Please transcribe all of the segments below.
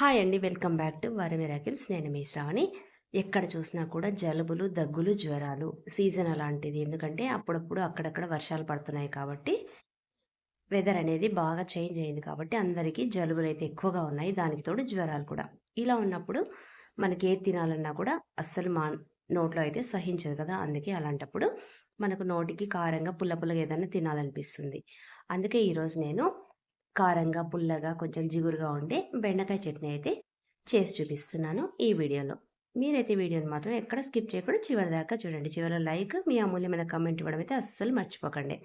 Hi అండి. Welcome back to వర miracles. నేను మీ శ్రావణి. ఎక్కడ చూసినా కూడా జలుబులు దగ్గులు జ్వరాలు సీజన్ అలాంటిది. ఎందుకంటే అప్పుడప్పుడు అక్కడక్కడ వర్షాలు పడుతున్నాయి కాబట్టి వెదర్ అనేది బాగా చేంజ్ అయింది కాబట్టి అందరికీ జలుబులు అయితే ఎక్కువగా ఉన్నాయి. దానికి తోడు జ్వరాలు కూడా. ఇలా ఉన్నప్పుడు మనకి ఏది తినాలన్నా కూడా అస్సలు మా నోట్లో అయితే సహించదు కదా. అందుకే అలాంటప్పుడు మనకు నోటికి కారంగా పుల్ల పుల్లగా ఏదైనా తినాలనిపిస్తుంది. అందుకే ఈరోజు నేను కారంగా పుల్లగా కొంచెం జిగురుగా ఉండే బెండకాయ చట్నీ అయితే చేసి చూపిస్తున్నాను ఈ వీడియోలో. మీరైతే వీడియోని మాత్రం ఎక్కడ స్కిప్ చేయకుండా చివరి దాకా చూడండి. చివరిలో లైక్ మీ అమూల్యమైన కమెంట్ ఇవ్వడం అయితే అస్సలు మర్చిపోకండి.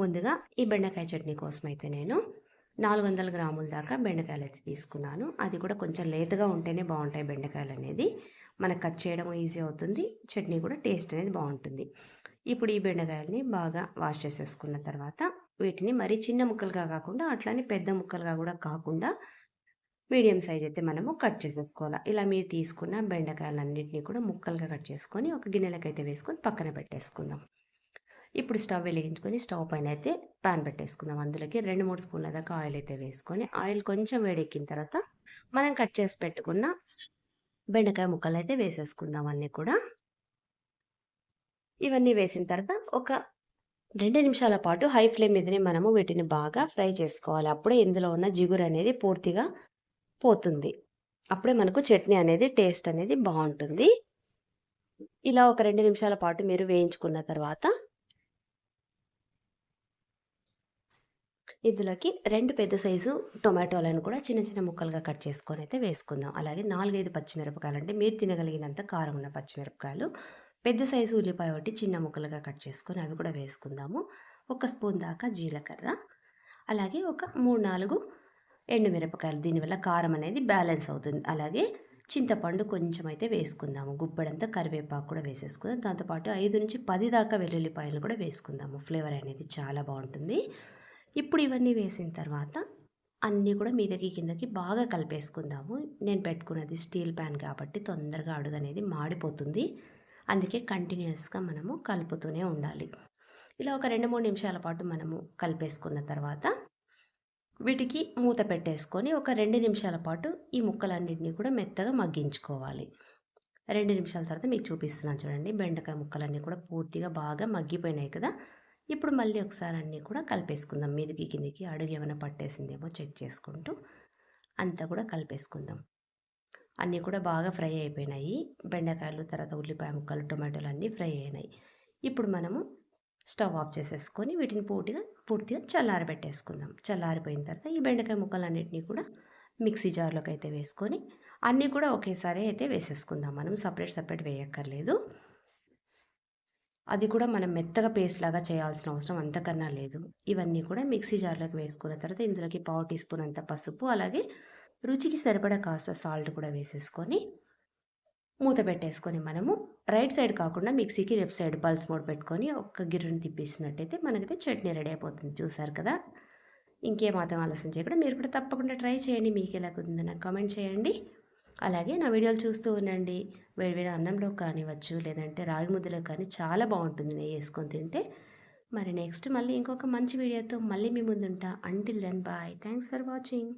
ముందుగా ఈ బెండకాయ చట్నీ కోసం అయితే నేను నాలుగు వందల గ్రాముల దాకా బెండకాయలు అయితే తీసుకున్నాను. అది కూడా కొంచెం లేతగా ఉంటేనే బాగుంటాయి బెండకాయలు అనేది. మనకు కట్ చేయడం ఈజీ అవుతుంది. చట్నీ కూడా టేస్ట్ అనేది బాగుంటుంది. ఇప్పుడు ఈ బెండకాయలని బాగా వాష్ చేసేసుకున్న తర్వాత వీటిని మరీ చిన్న ముక్కలుగా కాకుండా అట్లానే పెద్ద ముక్కలుగా కూడా కాకుండా మీడియం సైజ్ అయితే మనము కట్ చేసేసుకోవాలి. ఇలా మీరు తీసుకున్న బెండకాయలన్నింటినీ కూడా ముక్కలుగా కట్ చేసుకొని ఒక గిన్నెలకు అయితే వేసుకొని పక్కన పెట్టేసుకుందాం. ఇప్పుడు స్టవ్ వెలిగించుకొని స్టవ్ పైన అయితే పాన్ పెట్టేసుకుందాం. అందులోకి రెండు మూడు స్పూన్ల దాకా ఆయిల్ అయితే వేసుకొని ఆయిల్ కొంచెం వేడెక్కిన తర్వాత మనం కట్ చేసి పెట్టుకున్న బెండకాయ ముక్కలు అయితే వేసేసుకుందాం అన్నీ కూడా. ఇవన్నీ వేసిన తర్వాత ఒక రెండు నిమిషాల పాటు హై ఫ్లేమ్ మీదనే మనము వీటిని బాగా ఫ్రై చేసుకోవాలి. అప్పుడే ఇందులో ఉన్న జిగురు అనేది పూర్తిగా పోతుంది. అప్పుడే మనకు చట్నీ అనేది టేస్ట్ అనేది బాగుంటుంది. ఇలా ఒక రెండు నిమిషాల పాటు మీరు వేయించుకున్న తర్వాత ఇందులోకి రెండు పెద్ద సైజు టొమాటోలను కూడా చిన్న చిన్న ముక్కలుగా కట్ చేసుకొని అయితే వేసుకుందాం. అలాగే నాలుగైదు పచ్చిమిరపకాయలు అంటే మీరు తినగలిగినంత కారం ఉన్న పచ్చిమిరపకాయలు పెద్ద సైజు ఉల్లిపాయ ఒకటి చిన్న ముక్కలుగా కట్ చేసుకొని అవి కూడా వేసుకుందాము. ఒక స్పూన్ దాకా జీలకర్ర అలాగే ఒక మూడు నాలుగు ఎండుమిరపకాయలు. దీనివల్ల కారం అనేది బ్యాలెన్స్ అవుతుంది. అలాగే చింతపండు కొంచెం అయితే వేసుకుందాము. గుప్పెడంతా కరివేపాకు కూడా వేసేసుకుందాం. దాంతోపాటు ఐదు నుంచి పది దాకా వెల్లుల్లిపాయలు కూడా వేసుకుందాము. ఫ్లేవర్ అనేది చాలా బాగుంటుంది. ఇప్పుడు ఇవన్నీ వేసిన తర్వాత అన్నీ కూడా మీదకి కిందకి బాగా కలిపేసుకుందాము. నేను పెట్టుకున్నది స్టీల్ ప్యాన్ కాబట్టి తొందరగా అడుగు అనేది మాడిపోతుంది. అందుకే కంటిన్యూస్గా మనము కలుపుతూనే ఉండాలి. ఇలా ఒక రెండు మూడు నిమిషాల పాటు మనము కలిపేసుకున్న తర్వాత వీటికి మూత పెట్టేసుకొని ఒక రెండు నిమిషాల పాటు ఈ ముక్కలన్నింటినీ కూడా మెత్తగా మగ్గించుకోవాలి. రెండు నిమిషాల తర్వాత మీకు చూపిస్తున్నాను చూడండి. బెండకాయ ముక్కలన్నీ కూడా పూర్తిగా బాగా మగ్గిపోయినాయి కదా. ఇప్పుడు మళ్ళీ ఒకసారి అన్నీ కూడా కలిపేసుకుందాం. మీదికి కిందికి అడుగు ఏమైనా పట్టేసిందేమో చెక్ చేసుకుంటూ అంతా కూడా కలిపేసుకుందాం. అన్నీ కూడా బాగా ఫ్రై అయిపోయినాయి. బెండకాయలు తర్వాత ఉల్లిపాయ ముక్కలు టొమాటోలు అన్నీ ఫ్రై అయినాయి. ఇప్పుడు మనము స్టవ్ ఆఫ్ చేసేసుకొని వీటిని పూర్తిగా పూర్తిగా చల్లారబెట్టేసుకుందాం. చల్లారిపోయిన తర్వాత ఈ బెండకాయ ముక్కలన్నింటినీ కూడా మిక్సీ జార్లోకి అయితే వేసుకొని అన్నీ కూడా ఒకేసారి అయితే వేసేసుకుందాం. మనం సపరేట్ సపరేట్ వేయక్కర్లేదు. అది కూడా మనం మెత్తగా పేస్ట్ లాగా చేయాల్సిన అవసరం అంతకన్నా లేదు. ఇవన్నీ కూడా మిక్సీ జార్లోకి వేసుకున్న తర్వాత ఇందులోకి పావు టీ స్పూన్ అంత పసుపు అలాగే రుచికి సరిపడా కాస్త సాల్ట్ కూడా వేసేసుకొని మూత పెట్టేసుకొని మనము రైట్ సైడ్ కాకుండా మిక్సీకి లెఫ్ట్ సైడ్ పల్స్ మోడ్ పెట్టుకొని ఒక్క గిర్రను తిప్పేసినట్టయితే మనకైతే చట్నీ రెడీ అయిపోతుంది. చూసారు కదా? ఇంకేమాత్రం ఆలస్యం చేయకుండా మీరు కూడా తప్పకుండా ట్రై చేయండి. మీకు ఎలా కుదిందో నాకు కామెంట్ చేయండి. అలాగే నా వీడియోలు చూస్తూ ఉండండి. వేడివేడి అన్నంలో కానివ్వచ్చు లేదంటే రాగి ముద్దలో కానీ చాలా బాగుంటుంది నెయ్యి వేసుకొని తింటే. మరి నెక్స్ట్ మళ్ళీ ఇంకొక మంచి వీడియోతో మళ్ళీ మీ ముందుంటా. Until then bye thanks for watching